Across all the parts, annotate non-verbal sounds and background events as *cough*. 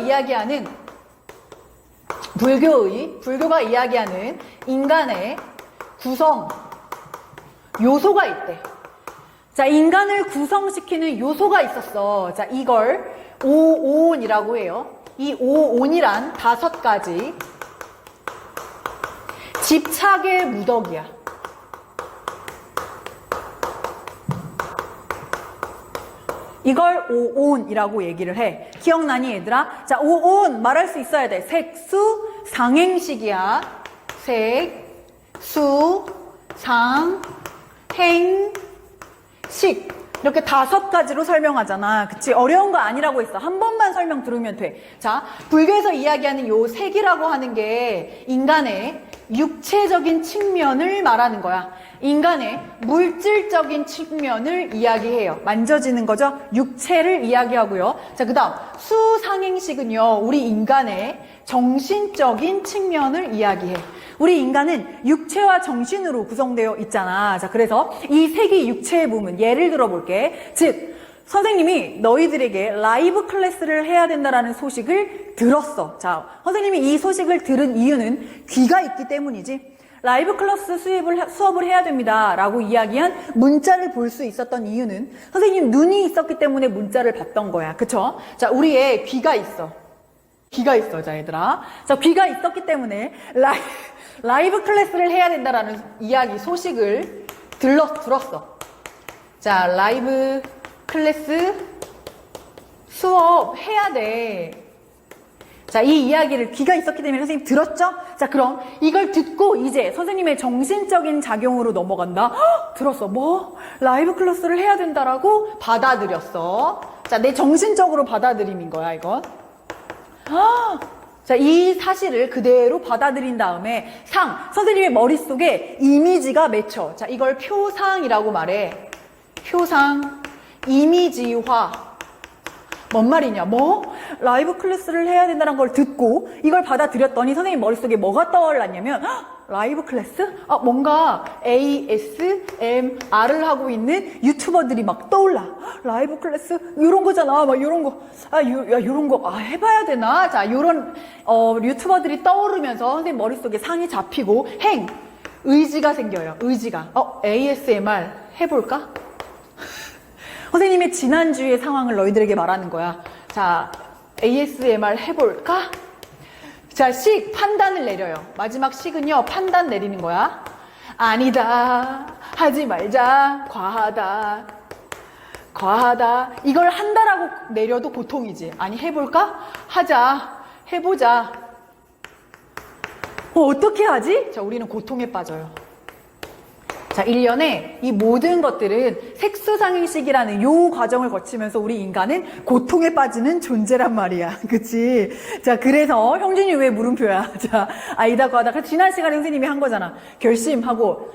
이야기하는 불교의 불교가 이야기하는 인간의 구성 요소가 있대. 자, 인간을 구성시키는 요소가 있었어. 자, 이걸 오온이라고 해요. 이 오온이란 다섯 가지 집착의 무덕이야. 이걸 오온이라고 얘기를 해. 기억나니 얘들아? 자, 오온 말할 수 있어야 돼. 색수 상행식이야. 색, 수, 상, 행, 식. 이렇게 다섯 가지로 설명하잖아. 그치? 어려운 거 아니라고 했어. 한 번만 설명 들으면 돼. 자, 불교에서 이야기하는 요 색이라고 하는 게 인간의 육체적인 측면을 말하는 거야. 인간의 물질적인 측면을 이야기해요. 만져지는 거죠? 육체를 이야기하고요. 자, 그 다음, 수상행식은요, 우리 인간의 정신적인 측면을 이야기해. 우리 인간은 육체와 정신으로 구성되어 있잖아. 자, 그래서 이 색이 육체의 부분, 예를 들어 볼게. 즉, 선생님이 너희들에게 라이브 클래스를 해야 된다라는 소식을 들었어. 자, 선생님이 이 소식을 들은 이유는 귀가 있기 때문이지. 라이브 클래스 수입을, 수업을 해야 됩니다. 라고 이야기한 문자를 볼 수 있었던 이유는 선생님 눈이 있었기 때문에 문자를 봤던 거야. 그쵸? 자, 우리의 귀가 있어. 귀가 있어, 자, 얘들아. 자, 귀가 있었기 때문에 라이, 라이브 클래스를 해야 된다라는 이야기, 소식을 들렀, 들었어. 자, 라이브 클래스 수업 해야 돼. 자, 이 이야기를 귀가 있었기 때문에 선생님 들었죠? 자, 그럼 이걸 듣고 이제 선생님의 정신적인 작용으로 넘어간다. 헉, 들었어. 뭐? 라이브 클래스를 해야 된다라고 받아들였어. 자, 내 정신적으로 받아들임인 거야, 이건. 아, 자, 이 사실을 그대로 받아들인 다음에 상, 선생님의 머릿속에 이미지가 맺혀. 자, 이걸 표상이라고 말해. 표상, 이미지화. 뭔 말이냐? 뭐? 라이브 클래스를 해야 된다는 걸 듣고 이걸 받아들였더니 선생님 머릿속에 뭐가 떠올랐냐면 헉, 라이브 클래스? 아, 뭔가 ASMR을 하고 있는 유튜버들이 막 떠올라. 헉, 라이브 클래스? 이런 거잖아. 막 이런 거. 아, 요, 야, 이런 거. 아, 해봐야 되나? 자, 이런 어, 유튜버들이 떠오르면서 선생님 머릿속에 상이 잡히고 행! 의지가 생겨요. 의지가. 어, ASMR 해볼까? 선생님의 지난주의 상황을 너희들에게 말하는 거야. 자, ASMR 해볼까? 자, 식, 판단을 내려요. 마지막 식은요, 판단 내리는 거야. 아니다. 하지 말자. 과하다. 과하다. 이걸 한다라고 내려도 보통이지. 아니, 해볼까? 하자. 해보자. 어, 어떻게 하지? 자, 우리는 고통에 빠져요. 자, 1년에 이 모든 것들은 색수상행식이라는 요 과정을 거치면서 우리 인간은 고통에 빠지는 존재란 말이야. *laughs* 그치? 자, 그래서 형준이 왜 물음표야? *laughs* 자, 아이다 과다. 지난 시간에 선생님이 한 거잖아. 결심하고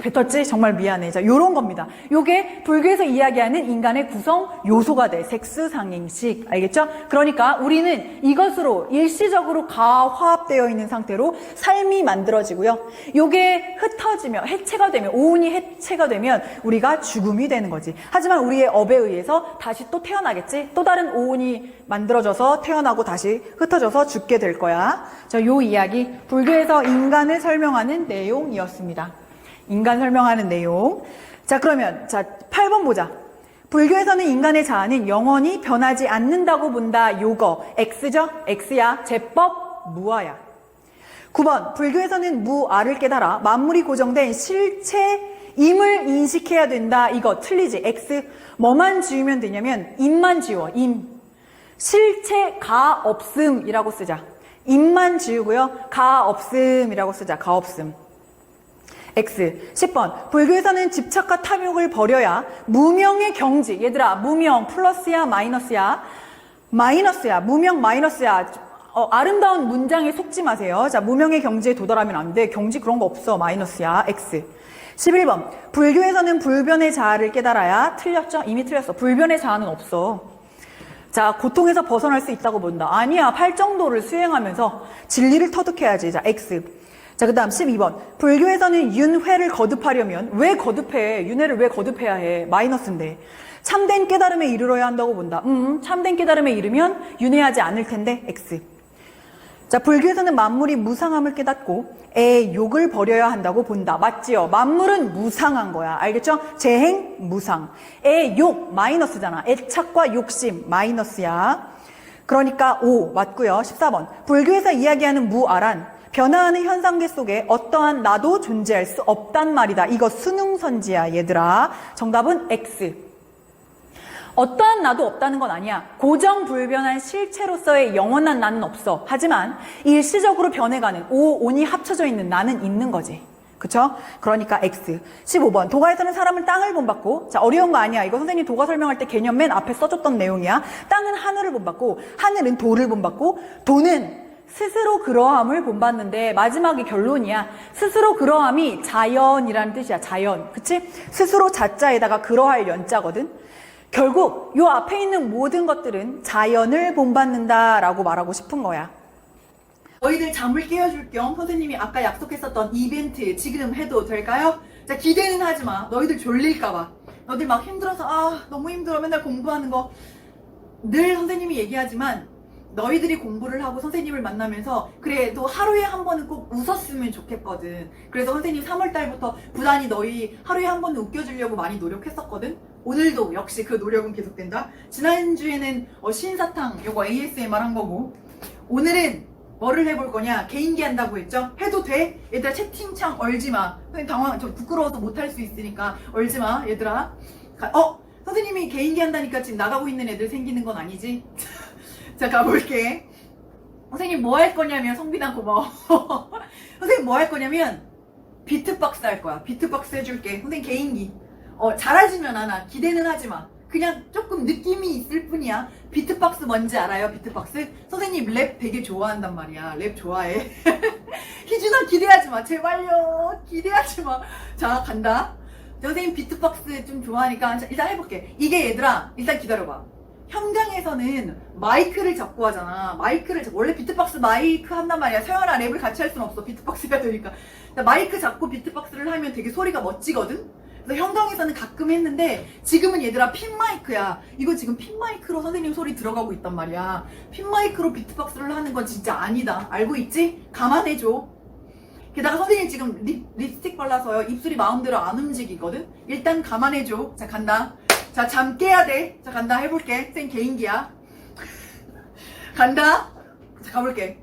뱉었지? 정말 미안해. 자, 요런 겁니다. 요게 불교에서 이야기하는 인간의 구성 요소가 돼. 색수상행식. 알겠죠? 그러니까 우리는 이것으로 일시적으로 가화합되어 있는 상태로 삶이 만들어지고요. 요게 흩어지면, 해체가 되면, 오온이 해체가 되면 우리가 죽음이 되는 거지. 하지만 우리의 업에 의해서 다시 또 태어나겠지? 또 다른 오온이 만들어져서 태어나고 다시 흩어져서 죽게 될 거야. 자, 요 이야기. 불교에서 인간을 설명하는 내용이었습니다. 인간 설명하는 내용. 자, 그러면, 자, 8번 보자. 불교에서는 인간의 자아는 영원히 변하지 않는다고 본다. 요거. X죠? X야. 제법 무아야. 9번. 불교에서는 무아를 깨달아 만물이 고정된 실체임을 인식해야 된다. 이거 틀리지. X. 뭐만 지우면 되냐면, 임만 지워. 임. 실체가 없음이라고 쓰자. 임만 지우고요. 가 없음이라고 쓰자. 가 없음. X. 10번. 불교에서는 집착과 탐욕을 버려야 무명의 경지. 얘들아, 무명 플러스야, 마이너스야? 마이너스야. 무명 마이너스야. 어, 아름다운 문장에 속지 마세요. 자, 무명의 경지에 도달하면 안 돼. 경지 그런 거 없어. 마이너스야. X. 11번. 불교에서는 불변의 자아를 깨달아야 틀렸죠? 이미 틀렸어. 불변의 자아는 없어. 자, 고통에서 벗어날 수 있다고 본다. 아니야. 팔정도를 수행하면서 진리를 터득해야지. 자, X. 자, 그 다음 12번. 불교에서는 윤회를 거듭하려면 왜 거듭해? 윤회를 왜 거듭해야 해? 마이너스인데. 참된 깨달음에 이르러야 한다고 본다. 음, 참된 깨달음에 이르면 윤회하지 않을 텐데, X. 자, 불교에서는 만물이 무상함을 깨닫고 애 욕을 버려야 한다고 본다. 맞지요? 만물은 무상한 거야. 알겠죠? 재행 무상. 애 욕 마이너스잖아. 애착과 욕심 마이너스야. 그러니까 O 맞고요. 14번. 불교에서 이야기하는 무아란 변화하는 현상계 속에 어떠한 나도 존재할 수 없단 말이다. 이거 수능 선지야, 얘들아. 정답은 X. 어떠한 나도 없다는 건 아니야. 고정불변한 실체로서의 영원한 나는 없어. 하지만 일시적으로 변해가는 오, 온이 합쳐져 있는 나는 있는 거지. 그쵸? 그러니까 X. 15번. 도가에서는 사람은 땅을 본받고, 자, 어려운 거 아니야. 이거 선생님 도가 설명할 때 개념 맨 앞에 써줬던 내용이야. 땅은 하늘을 본받고, 하늘은 돌을 본받고, 돈은 스스로 그러함을 본받는데 마지막이 결론이야. 스스로 그러함이 자연이라는 뜻이야. 자연. 그치? 스스로 자자에다가 그러할 연자거든. 결국 요 앞에 있는 모든 것들은 자연을 본받는다라고 말하고 싶은 거야. 너희들 잠을 깨워줄 겸 선생님이 아까 약속했었던 이벤트 지금 해도 될까요? 자 기대는 하지 마. 너희들 졸릴까봐. 너희들 막 힘들어서 아 너무 힘들어 맨날 공부하는 거. 늘 선생님이 얘기하지만 너희들이 공부를 하고 선생님을 만나면서 그래도 하루에 한 번은 꼭 웃었으면 좋겠거든. 그래서 선생님 3월 달부터 부단히 너희 하루에 한 번은 웃겨주려고 많이 노력했었거든. 오늘도 역시 그 노력은 계속된다. 지난주에는 어, 신사탕 요거 ASMR 한 거고 오늘은 뭐를 해볼 거냐? 개인기 한다고 했죠? 해도 돼? 얘들아 채팅창 얼지 마. 선생님 당황, 저 부끄러워서 못할 수 있으니까 얼지 마, 얘들아. 가- 어? 선생님이 개인기 한다니까 지금 나가고 있는 애들 생기는 건 아니지? *laughs* 자, 가볼게. 선생님 뭐 할 거냐면, 성빈아 고마워. *laughs* 선생님 뭐 할 거냐면, 비트박스 할 거야. 비트박스 해줄게. 선생님 개인기. 어, 잘하지면 않아. 기대는 하지 마. 그냥 조금 느낌이 있을 뿐이야. 비트박스 뭔지 알아요? 비트박스? 선생님 랩 되게 좋아한단 말이야. 랩 좋아해. *laughs* 희준아 기대하지 마. 제발요. 기대하지 마. 자, 간다. 선생님 비트박스 좀 좋아하니까 자, 일단 해볼게. 이게 얘들아, 일단 기다려봐. 현장에서는 마이크를 잡고 하잖아. 마이크를 잡- 원래 비트박스 마이크 한단 말이야. 서연아 랩을 같이 할순 없어. 비트박스가 되니까. 마이크 잡고 비트박스를 하면 되게 소리가 멋지거든. 그래서 현장에서는 가끔 했는데 지금은 얘들아 핀 마이크야. 이거 지금 핀 마이크로 선생님 소리 들어가고 있단 말이야. 핀 마이크로 비트박스를 하는 건 진짜 아니다. 알고 있지? 감안해 줘. 게다가 선생님 지금 립, 립스틱 발라서요. 입술이 마음대로 안 움직이거든? 일단 감안해줘. 자, 간다. 자, 잠 깨야 돼. 자, 간다. 해볼게. 선생님 개인기야. 간다. 자, 가볼게.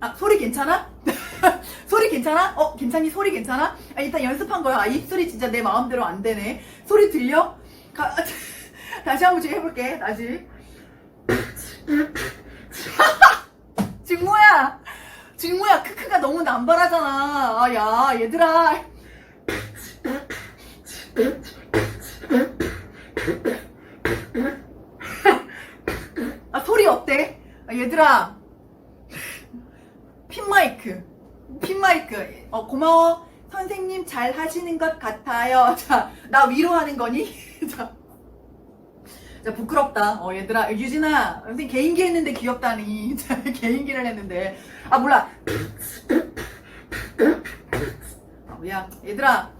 아, 소리 괜찮아? *laughs* 소리 괜찮아? 어, 괜찮니? 소리 괜찮아? 아, 일단 연습한 거야. 아, 입술이 진짜 내 마음대로 안 되네. 소리 들려? 가, *laughs* 다시 한번좀 해볼게. 다시. *laughs* 직모야! 직모야, 크크가 너무 남발하잖아. 아, 야, 얘들아. *laughs* 아, 소리 어때? 아, 얘들아. 핀 마이크. 핀 마이크. 어, 고마워. 선생님 잘 하시는 것 같아요. *laughs* 자, 나 위로하는 거니? *laughs* 자. 자, 부끄럽다. 어, 얘들아. 유진아, 선생님 개인기 했는데 귀엽다니. 자, 개인기를 했는데. 아, 몰라. 아, 야, 얘들아.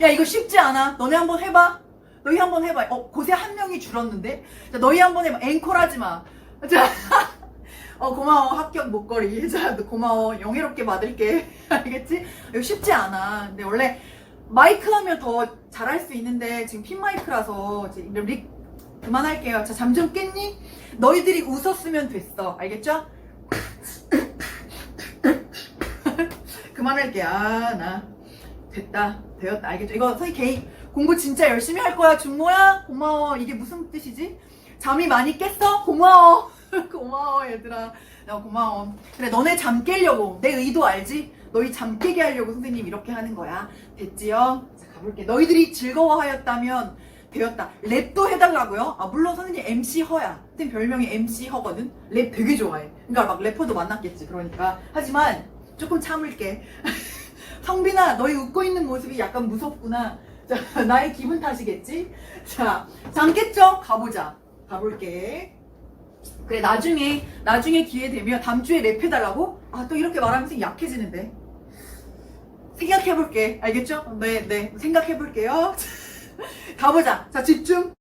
야, 이거 쉽지 않아. 너네 한번 해봐. 너희 한번 해봐. 어, 곳에 한 명이 줄었는데? 자, 너희 한번 해봐. 앵콜 하지 마. 자. *laughs* 어, 고마워. 합격 목걸이. 자, 너 고마워. 영예롭게 받을게. *laughs* 알겠지? 이거 쉽지 않아. 근데 원래 마이크 하면 더 잘할 수 있는데 지금 핀 마이크라서 이제 릭 그만할게요. 자, 잠 좀 깼니? 너희들이 웃었으면 됐어. 알겠죠? *laughs* 그만할게. 아, 나 됐다. 되었다. 알겠죠? 이거 선생님 개인 공부 진짜 열심히 할 거야. 준모야? 고마워. 이게 무슨 뜻이지? 잠이 많이 깼어? 고마워. *laughs* 고마워, 얘들아. 나 고마워. 그래, 너네 잠 깨려고. 내 의도 알지? 너희 잠 깨게 하려고 선생님 이렇게 하는 거야. 됐지요? 자, 가볼게. 너희들이 즐거워하였다면 되었다. 랩도 해달라고요? 아, 물론 선생님 MC 허야. 선생님 별명이 MC 허거든? 랩 되게 좋아해. 그러니까 막 래퍼도 만났겠지. 그러니까. 하지만 조금 참을게. *laughs* 성빈아, 너희 웃고 있는 모습이 약간 무섭구나. 자, *laughs* 나의 기분 탓이겠지? 자, 잠 깼죠? 가보자. 가볼게. 그래 나중에 나중에 기회 되면 다음 주에 랩해달라고? 아 또 이렇게 말하면서 약해지는데 생각해볼게 알겠죠? 네 네 생각해볼게요 *laughs* 가보자 자 집중